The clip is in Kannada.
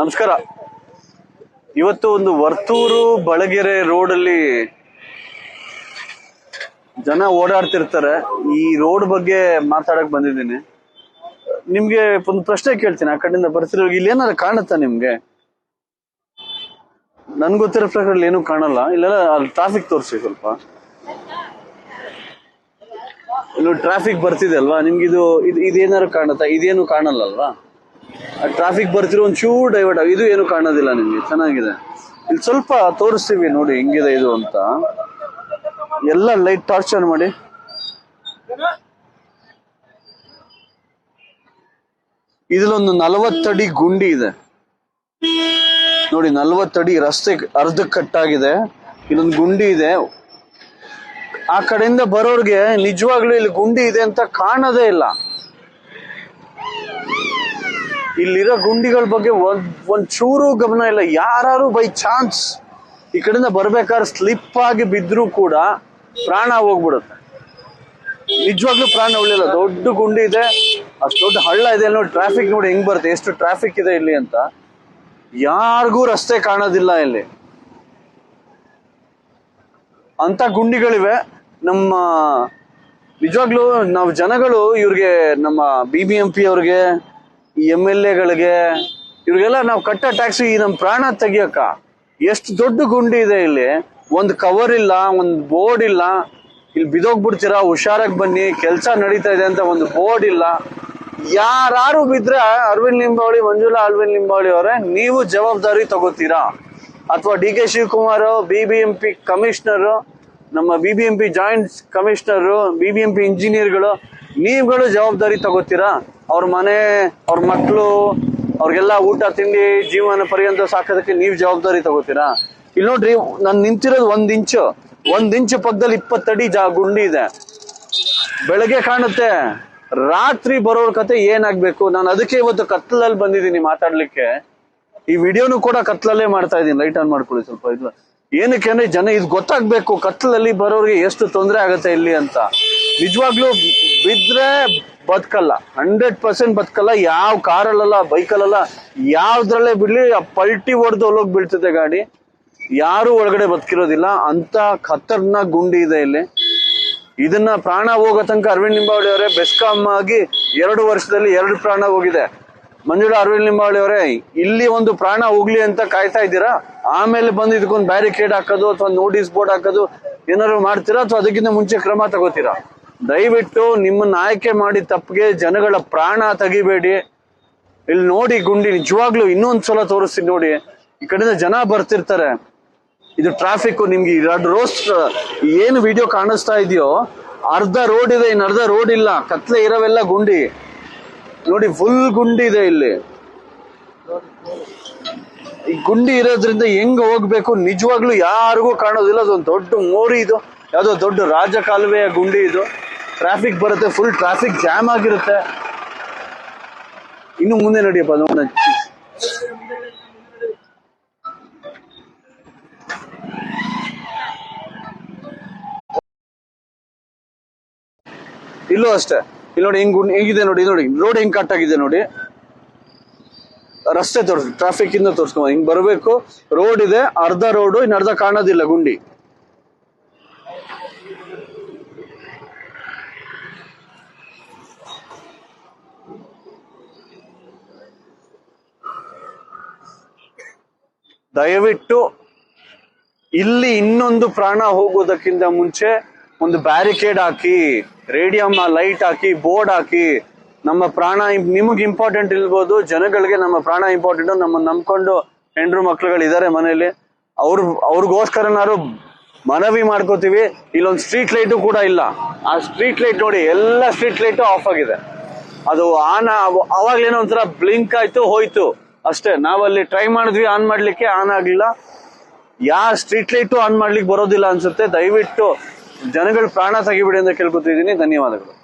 ನಮಸ್ಕಾರ. ಇವತ್ತು ಒಂದು ವರ್ತೂರು ಬಳಗೆರೆ ರೋಡಲ್ಲಿ ಜನ ಓಡಾಡ್ತಿರ್ತಾರೆ. ಈ ರೋಡ್ ಬಗ್ಗೆ ಮಾತಾಡಕ್ ಬಂದಿದ್ದೀನಿ. ನಿಮ್ಗೆ ಒಂದು ಪ್ರಶ್ನೆ ಕೇಳ್ತೀನಿ. ಆ ಕಡೆಯಿಂದ ಬರ್ತಿರೋ? ಇಲ್ಲಿ ಏನಾದ್ರು ಕಾಣುತ್ತಾ ನಿಮ್ಗೆ? ನನ್ ಗೊತ್ತಿರೋ ಪ್ರಕಾರ ಏನು ಕಾಣಲ್ಲ. ಇಲ್ಲೆಲ್ಲ ಅಲ್ಲಿ ಟ್ರಾಫಿಕ್ ತೋರಿಸಿ ಸ್ವಲ್ಪ. ಇನ್ನು ಟ್ರಾಫಿಕ್ ಬರ್ತಿದೆ ಅಲ್ವಾ? ನಿಮ್ಗೆ ಇದು ಇದು ಇದೇನಾದ್ರು ಕಾಣುತ್ತಾ? ಇದೇನು ಕಾಣಲ್ಲ ಅಲ್ವಾ ಟ್ರಾಫಿಕ್ ಬರ್ತಿರೋ ಒಂದ್ ಚೂರು ಡೈವರ್ಟ್ ಇದು ಏನು ಕಾಣೋದಿಲ್ಲ ನಿಮ್ಗೆ, ಚೆನ್ನಾಗಿದೆ. ಇಲ್ಲಿ ಸ್ವಲ್ಪ ತೋರಿಸ್ತೀವಿ ನೋಡಿ ಹೆಂಗಿದೆ ಇದು ಅಂತ. ಎಲ್ಲ ಲೈಟ್ ಟಾರ್ಚ್ ಆನ್ ಮಾಡಿ. ಇದ್ರೊಂದು ನಲವತ್ತಡಿ ಗುಂಡಿ ಇದೆ. ನೋಡಿ ನಲವತ್ತಡಿ ರಸ್ತೆ ಅರ್ಧ ಕಟ್ಟಾಗಿದೆ ಇಲ್ಲೊಂದು ಗುಂಡಿ ಇದೆ. ಆ ಕಡೆಯಿಂದ ಬರೋರ್ಗೆ ನಿಜವಾಗ್ಲೂ ಇಲ್ಲಿ ಗುಂಡಿ ಇದೆ ಅಂತ ಕಾಣೋದೇ ಇಲ್ಲ. ಇಲ್ಲಿರೋ ಗುಂಡಿಗಳ ಬಗ್ಗೆ ಒಂದ್ ಒಂದ್ ಚೂರು ಗಮನ ಇಲ್ಲ. ಯಾರು ಬೈ ಚಾನ್ಸ್ ಈ ಕಡೆಯಿಂದ ಬರ್ಬೇಕಾದ್ರೆ ಸ್ಲಿಪ್ ಆಗಿ ಬಿದ್ರೂ ಕೂಡ ಪ್ರಾಣ ಹೋಗ್ಬಿಡುತ್ತೆ. ನಿಜವಾಗ್ಲೂ ಪ್ರಾಣ ಉಳಿಲ್ಲ ದೊಡ್ಡ ಗುಂಡಿ ಇದೆ. ಅಷ್ಟು ದೊಡ್ಡ ಹಳ್ಳ ಇದೆ ನೋಡಿ ಟ್ರಾಫಿಕ್ ನೋಡಿ ಹೆಂಗ್ ಬರುತ್ತೆ, ಎಷ್ಟು ಟ್ರಾಫಿಕ್ ಇದೆ ಇಲ್ಲಿ ಅಂತ. ಯಾರಿಗೂ ರಸ್ತೆ ಕಾಣೋದಿಲ್ಲ ಇಲ್ಲಿ. ಅಂತ ಗುಂಡಿಗಳಿವೆ. ನಮ್ಮ, ನಿಜವಾಗ್ಲೂ ನಾವು ಜನಗಳು ಇವ್ರಿಗೆ ನಮ್ಮ ಬಿ ಬಿ ಎಂ ಪಿ ಅವ್ರಿಗೆ ಎಂ ಎಲ್ ಎಗಳಿಗೆ ಇವ್ರಿಗೆಲ್ಲ ನಾವು ಕಟ್ಟ ಟ್ಯಾಕ್ಸ್, ಈ ನಮ್ಮ ಪ್ರಾಣ ತೆಗಿಯಕ್ಕ ಎಷ್ಟು ದೊಡ್ಡ ಗುಂಡಿ ಇದೆ ಇಲ್ಲಿ. ಒಂದು ಕವರ್ ಇಲ್ಲ, ಒಂದು ಬೋರ್ಡ್ ಇಲ್ಲ. ಇಲ್ಲಿ ಬಿದೋಗ್ಬಿಡ್ತೀರಾ ಹುಷಾರಾಗಿ ಬನ್ನಿ, ಕೆಲಸ ನಡೀತಾ ಇದೆ ಅಂತ ಒಂದು ಬೋರ್ಡ್ ಇಲ್ಲ. ಯಾರು ಬಿದ್ರೆ ಅರವಿಂದ್ ಲಿಂಬಾವಳಿ, ಮಂಜುಳಾ ಅರವಿಂದ್ ಲಿಂಬಾವಳಿ ಅವರೇ, ನೀವು ಜವಾಬ್ದಾರಿ ತಗೋತೀರಾ? ಅಥವಾ D K Shivakumar, B B M P commissioner, ನಮ್ಮ B B M P joint commissioner, B B M P ಇಂಜಿನಿಯರ್ಗಳು ನೀವುಗಳು ಜವಾಬ್ದಾರಿ ತಗೋತೀರಾ? ಅವ್ರ ಮನೆ, ಅವ್ರ ಮಕ್ಕಳು ಅವ್ರಿಗೆಲ್ಲ ಊಟ, ತಿಂಡಿ, ಜೀವನ ಪರ್ಯಂತ ಸಾಕೋದಕ್ಕೆ ನೀವು ಜವಾಬ್ದಾರಿ ತಗೋತೀರಾ? ಇಲ್ಲಿ ನೋಡ್ರಿ, ನಾನು ನಿಂತಿರೋದು ಒಂದ್ ಇಂಚು ಒಂದ್ ಇಂಚು ಪಕ್ಕದಲ್ಲಿ ಇಪ್ಪತ್ತಡಿ ಜಾ ಗುಂಡಿ ಇದೆ. ಬೆಳಗ್ಗೆ ಕಾಣುತ್ತೆ, ರಾತ್ರಿ ಬರೋರ್ ಕತೆ ಏನಾಗ್ಬೇಕು? ನಾನು ಅದಕ್ಕೆ ಇವತ್ತು ಕತ್ಲಲ್ಲಿ ಬಂದಿದ್ದೀನಿ ಮಾತಾಡ್ಲಿಕ್ಕೆ. ಈ ವಿಡಿಯೋನು ಕೂಡ ಕತ್ಲಲ್ಲೇ ಮಾಡ್ತಾ ಇದ್ದೀನಿ. ಲೈಟ್ ಆನ್ ಮಾಡ್ಕೊಳ್ಳಿ ಸ್ವಲ್ಪ ಇದು. ಏನಕ್ಕೆ ಅಂದ್ರೆ ಜನ ಇದು ಗೊತ್ತಾಗ್ಬೇಕು ಕತ್ಲಲ್ಲಿ ಬರೋರಿಗೆ ಎಷ್ಟು ತೊಂದರೆ ಆಗುತ್ತೆ ಇಲ್ಲಿ ಅಂತ. ನಿಜವಾಗ್ಲೂ ಬಿದ್ರೆ ಬದುಕಲ್ಲ. Hundred percent ಬದುಕಲ್ಲ. ಯಾವ ಕಾರಲ್ಲ ಬೈಕಲ್ಲ ಯಾವ್ದ್ರಲ್ಲೇ ಬಿಡ್ಲಿ, ಆ ಪಲ್ಟಿ ಹೊಡೆದು ಒಳಗ್ ಬೀಳ್ತದೆ ಗಾಡಿ. ಯಾರು ಒಳಗಡೆ ಬದುಕಿರೋದಿಲ್ಲ. ಅಂತ ಖತರ್ನಾಕ್ ಗುಂಡಿ ಇದೆ ಇಲ್ಲಿ. ಇದನ್ನ ಪ್ರಾಣ ಹೋಗೋ ತನಕ ಅರವಿಂದ್ ಲಿಂಬಾವಳಿ ಅವರೇ ಬೆಸ್ಕಾಮ್ ಆಗಿ ಎರಡು ವರ್ಷದಲ್ಲಿ ಎರಡು ಪ್ರಾಣ ಹೋಗಿದೆ. ಮಂಜುಳ, ಅರವಿಂದ್ ಲಿಂಬಾವಳಿ ಅವರೇ, ಇಲ್ಲಿ ಒಂದು ಪ್ರಾಣ ಹೋಗ್ಲಿ ಅಂತ ಕಾಯ್ತಾ ಇದ್ದೀರಾ? ಆಮೇಲೆ ಬಂದು ಇದಕ್ಕೊಂದು ಬ್ಯಾರಿಕೇಡ್ ಹಾಕೋದು ಅಥವಾ ನೋಟಿಸ್ ಬೋರ್ಡ್ ಹಾಕೋದು ಏನಾದ್ರು ಮಾಡ್ತೀರಾ ಅಥವಾ ಅದಕ್ಕಿಂತ ಮುಂಚೆ ಕ್ರಮ ತಗೋತೀರಾ? ದಯವಿಟ್ಟು ನಿಮ್ಮನ್ನ ಆಯ್ಕೆ ಮಾಡಿ ತಪ್ಪಿಗೆ ಜನಗಳ ಪ್ರಾಣ ತೆಗಿಬೇಡಿ. ಇಲ್ಲಿ ನೋಡಿ ಗುಂಡಿ, ನಿಜವಾಗ್ಲೂ ಇನ್ನೊಂದ್ಸಲ ತೋರಿಸ್ತೀನಿ ನೋಡಿ. ಈ ಕಡೆಯಿಂದ ಜನ ಬರ್ತಿರ್ತಾರೆ. ಇದು ಟ್ರಾಫಿಕ್ ನಿಮ್ಗೆ ಎರಡು ರೋಸ್ ಏನು ವಿಡಿಯೋ ಕಾಣಿಸ್ತಾ ಇದೆಯೋ, ಅರ್ಧ ರೋಡ್ ಇದೆ ಇನ್ನು ಅರ್ಧ ರೋಡ್ ಇಲ್ಲ. ಕತ್ಲೆ ಇರೋವೆಲ್ಲ ಗುಂಡಿ. ನೋಡಿ ಫುಲ್ ಗುಂಡಿ ಇದೆ ಇಲ್ಲಿ. ಈ ಗುಂಡಿ ಇರೋದ್ರಿಂದ ಹೆಂಗ್ ಹೋಗ್ಬೇಕು? ನಿಜವಾಗ್ಲೂ ಯಾರಿಗೂ ಕಾಣೋದಿಲ್ಲ. ಅದೊಂದು ದೊಡ್ಡ ಮೋರಿ ಇದು. ಯಾವುದೋ ದೊಡ್ಡ ರಾಜಕಾಲುವೆಯ ಗುಂಡಿ ಇದು. ಟ್ರಾಫಿಕ್ ಬರುತ್ತೆ ಫುಲ್ ಟ್ರಾಫಿಕ್ ಜಾಮ್ ಆಗಿರುತ್ತೆ. ಇನ್ನು ಮುಂದೆ ನಡಿಯಪ್ಪ ನೋಡೋಣ ಇಲ್ಲೂ ಅಷ್ಟೇ. ಇಲ್ಲಿ ನೋಡಿ, ಹಿಂಗ್ ಹಿಂಗಿದೆ ಹೆಂಗಿದೆ ನೋಡಿ ನೋಡಿ ರೋಡ್ ಹೆಂಗ್ ಕಟ್ ಆಗಿದೆ ನೋಡಿ. ರಸ್ತೆ ತೋರಿಸ್ ಟ್ರಾಫಿಕ್ ಇಂದ ತೋರಿಸ್ಕೊ ಹಿಂಗ್ ಬರಬೇಕು ರೋಡ್ ಇದೆ, ಅರ್ಧ ರೋಡ್ ಇನ್ನು ಅರ್ಧ ಕಾಣೋದಿಲ್ಲ ಗುಂಡಿ. ದಯವಿಟ್ಟು ಇಲ್ಲಿ ಇನ್ನೊಂದು ಪ್ರಾಣ ಹೋಗೋದಕ್ಕಿಂತ ಮುಂಚೆ ಒಂದು ಬ್ಯಾರಿಕೇಡ್ ಹಾಕಿ ರೇಡಿಯಂ ಲೈಟ್ ಹಾಕಿ ಬೋರ್ಡ್ ಹಾಕಿ ನಮ್ಮ ಪ್ರಾಣ ನಿಮಗೆ ಇಂಪಾರ್ಟೆಂಟ್ ಇಲ್ಬೋದು, ಜನಗಳಿಗೆ ನಮ್ಮ ಪ್ರಾಣ ಇಂಪಾರ್ಟೆಂಟ್ ನಮ್ಮ ನಂಬ್ಕೊಂಡು ಹೆಂಡ್ರು ಮಕ್ಳುಗಳು ಇದಾರೆ ಮನೆಯಲ್ಲಿ. ಅವ್ರ ಅವ್ರಿಗೋಸ್ಕರನಾರು ಮನವಿ ಮಾಡ್ಕೋತೀವಿ. ಇಲ್ಲೊಂದು ಸ್ಟ್ರೀಟ್ ಲೈಟು ಕೂಡ ಇಲ್ಲ. ಆ ಸ್ಟ್ರೀಟ್ ಲೈಟ್ ನೋಡಿ ಎಲ್ಲ ಸ್ಟ್ರೀಟ್ ಲೈಟು ಆಫ್ ಆಗಿದೆ. ಅದು ಆನ್ ಅವಾಗ್ಲೇನೋ ಒಂಥರ ಬ್ಲಿಂಕ್ ಆಯ್ತು, ಹೋಯ್ತು. ಅಷ್ಟೇ, ನಾವಲ್ಲಿ ಟ್ರೈ ಮಾಡಿದ್ವಿ ಆನ್ ಮಾಡ್ಲಿಕ್ಕೆ ಆನ್ ಆಗ್ಲಿಲ್ಲ. ಯಾ ಸ್ಟ್ರೀಟ್ ಲೈಟು ಆನ್ ಮಾಡ್ಲಿಕ್ಕೆ ಬರೋದಿಲ್ಲ ಅನ್ಸುತ್ತೆ. ದಯವಿಟ್ಟು ಜನಗಳು ಪ್ರಾಣ ತೆಗಿಬಿಡಿ ಅಂತ ಕೇಳ್ಕೊತಿದ್ದೀನಿ. ಧನ್ಯವಾದಗಳು.